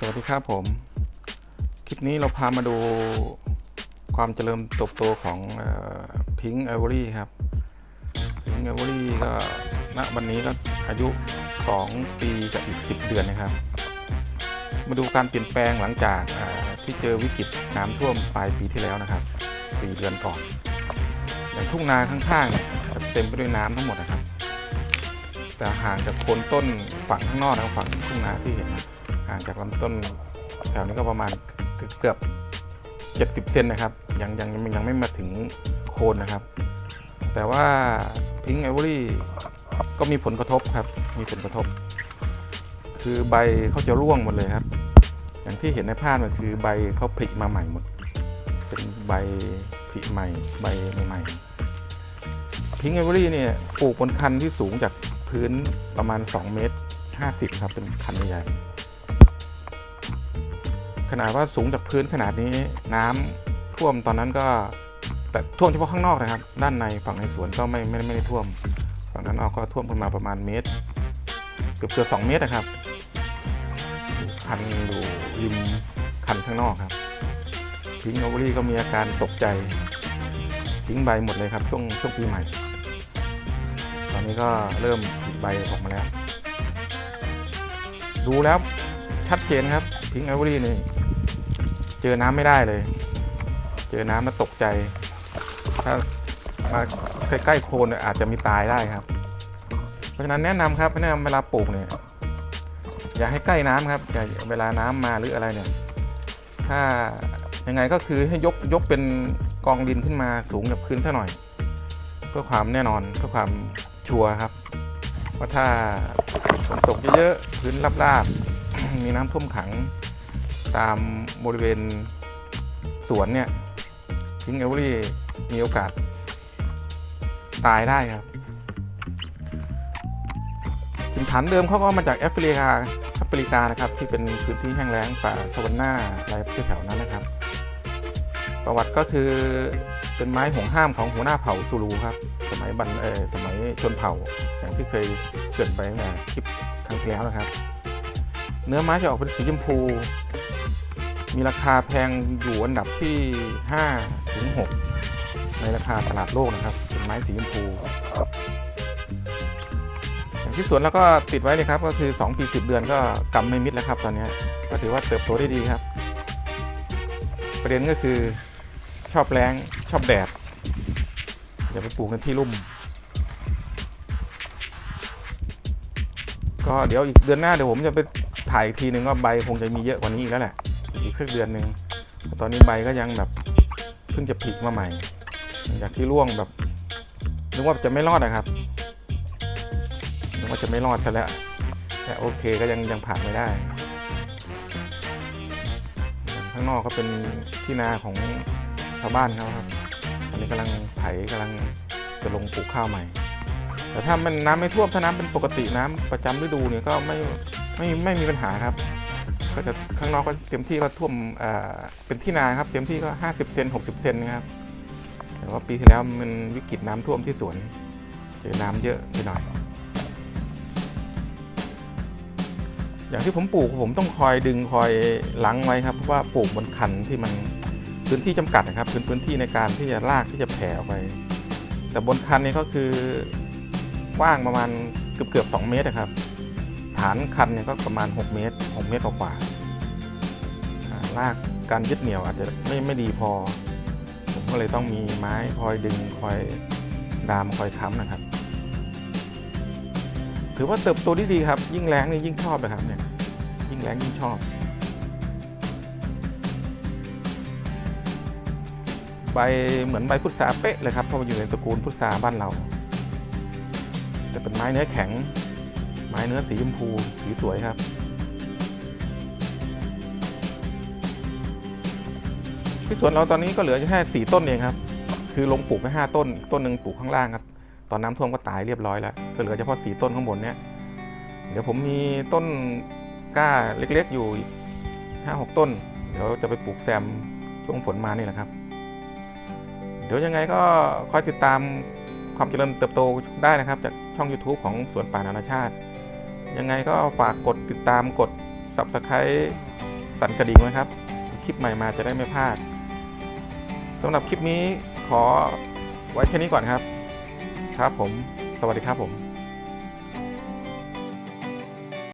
สวัสดีครับผม คลิปนี้เราพามาดูความเจริญเติบโตของพิงค์ไอวอรี่ครับพิงค์ไอวอรี่ก็ณวันนี้ก็อายุ 2 ปีกับอีก 10 เดือนนะครับ มาดูการเปลี่ยนแปลงหลังจากที่เจอวิกฤตน้ำท่วมปลายปีที่แล้วนะครับ 4 เดือนก่อนอย่างทุ่งนาข้างๆเนี่ยจะเต็มไปด้วยน้ำทั้งหมดนะครับ แต่ห่างจากโคนต้นฝั่งข้างนอกนะครับฝั่งทุ่งนาที่เห็นนะห่างจากลำต้นแถวนี้ก็ประมาณเกือบ70เซนนะครับยังยังยังยังไม่มาถึงโคนนะครับ แต่ว่าพิงไอวอรี่ก็มีผลกระทบครับ มีผลกระทบ คือใบเขาจะร่วงหมดเลยครับ อย่างที่เห็นในภาพมันคือใบเขาผลิมาใหม่หมด เป็นใบผลิใหม่ ใบใหม่ๆพิงไอวอรี่เนี่ยปลูกบนคันที่สูงจาก พื้นประมาณ 2 เมตร 50 ครับ เป็นคันใหญ่ ขนาดว่าสูงจากพื้นขนาดนี้น้ำท่วมตอนนั้นก็ แต่ท่วมเฉพาะข้างนอกนะครับ ด้านในฝั่งในสวนก็ไม่ไม่ไม่ได้ท่วม ฝั่งนั้นเอาก็ท่วมขึ้นมาประมาณเมตร เกือบเกือบสองเมตรนะครับ คันอยู่ริมคันข้างนอกครับพิงโอเวอรี่ก็มีอาการตกใจทิ้งใบหมดเลยครับช่วงช่วงปีใหม่ ตอนนี้ก็เริ่มผลิใบออกมาแล้ว ดูแล้วชัดเจนครับ พิงค์ไอวอรี่นี่ เจอน้ำไม่ได้เลย เจอน้ำแล้วตกใจ ถ้ามาใกล้ๆโคนเนี่ยอาจจะมีตายได้ครับ เพราะฉะนั้นแนะนำครับแนะนำเวลาปลูกเนี่ยอย่าให้ใกล้น้ำครับอย่าเวลาน้ำมาหรืออะไรเนี่ย ถ้ายังไงก็คือให้ยกยกเป็นกองดินขึ้นมาสูงจากพื้นเท่หน่อย เพื่อความแน่นอนเพื่อความ ชัวร์ครับว่าถ้าฝนตกเยอะๆพื้นราบๆมีน้ำท่วมขังตามบริเวณสวนเนี่ยทิ้งเอเวอรี่มีโอกาส ตายได้ครับถิ่นฐานเดิมเขาก็มาจากแอฟริกาแอฟริกานะครับ ที่เป็นพื้นที่แห้งแล้งป่าสวรรค์หน้าอะไรแถวๆนั้นนะครับ ประวัติก็คือเป็นไม้ห่วงห้ามของหัวหน้าเผ่าซูลูครับ สมัยบันเออสมัยชนเผ่าอย่างที่เคยเกิดไปในคลิปครั้งที่แล้วนะครับ เนื้อไม้จะออกเป็นสีชมพู มีราคาแพงอยู่อันดับที่5ถึง6ในราคาตลาดโลกนะครับ เป็นไม้สีชมพู อย่างที่สวนแล้วก็ติดไว้เลยครับ ก็คือ2ปี10 เดือนก็กำไม่มิดแล้วครับตอนนี้ก็ถือว่าเติบโตได้ดีครับ ประเด็นก็คือ ชอบแรงชอบแดดอย่าไปปลูกในที่รุ่ม ก็เดี๋ยวอีกเดือนหน้าเดี๋ยวผมจะไปถ่ายอีกทีหนึ่งว่าใบคงจะมีเยอะกว่านี้อีกแล้วแหละ อีกสักเดือนหนึ่งตอนนี้ใบก็ยังแบบเพิ่งจะผลิมาใหม่จากที่ร่วงแบบนึกว่าจะไม่รอดนะครับนึกว่าจะไม่รอดซะแล้วแต่โอเคก็ยังยังผ่านไม่ได้ ข้างนอกก็เป็นที่นาของ ชาวบ้านเขาครับอันนี้กำลังไถกำลังจะลงปลูกข้าวใหม่ แต่ถ้ามันน้ำไม่ท่วมถ้าน้ำเป็นปกติน้ำประจำฤดูเนี่ยก็ไม่ไม่ไม่มีปัญหาครับ ก็จะข้างนอกก็เต็มที่ก็ท่วมเป็นที่นาครับ เต็มที่ก็50เซน60เซนนะครับแต่ว่าปีที่แล้วมันวิกฤตน้ำท่วมที่สวนเจอน้ำเยอะไปหน่อยอย่างที่ผมปลูกผมต้องคอยดึงคอยล้างไว้ครับเพราะว่าปลูกบนคันที่มัน พื้นที่จำกัดนะครับพื้นพื้นที่ในการที่จะลากที่จะแผ่ออกไป แต่บนคันนี้ก็คือกว้างประมาณเกือบเกือบ2เมตรนะครับ ฐานคันเนี่ยก็ประมาณ 6 เมตร 6 เมตรกว่าๆอ่าลากการยึดเหนี่ยวอาจจะไม่ไม่ดีพอ ผมก็เลยต้องมีไม้คอยดึงคอยดามคอยค้ำนะครับ ถือว่าเติบโตได้ดีครับ ยิ่งแรงนี่ยิ่งชอบเลยครับเนี่ยยิ่งแรงยิ่งชอบ ใบเหมือนใบพุทราเป๊ะเลยครับเพราะมันอยู่ในตระกูลพุทราบ้านเรา แต่เป็นไม้เนื้อแข็ง ไม้เนื้อสีชมพูสีสวยครับ ที่สวนเราตอนนี้ก็เหลือแค่สี่ต้นเองครับ คือลงปลูกไปห้าต้นอีกต้นหนึ่งปลูกข้างล่างครับตอนน้ำท่วมก็ตายเรียบร้อยแล้วก็เหลือเฉพาะสีต้นข้างบนเนี่ยเดี๋ยวผมมีต้นกล้าเล็กๆอยู่ห้าหกต้น เดี๋ยวจะไปปลูกแซมช่วงฝนมานี่แหละครับ เดี๋ยวยังไงก็คอยติดตามความเจริญเติบโตได้นะครับ จากช่อง YouTube ของสวนป่านานาชาติ ยังไงก็ฝากกดติดตามกด Subscribe สั่นกระดิ่งไว้ครับ คลิปใหม่มาจะได้ไม่พลาดสำหรับคลิปนี้ขอไว้แค่นี้ก่อนครับ ครับผม สวัสดีครับผม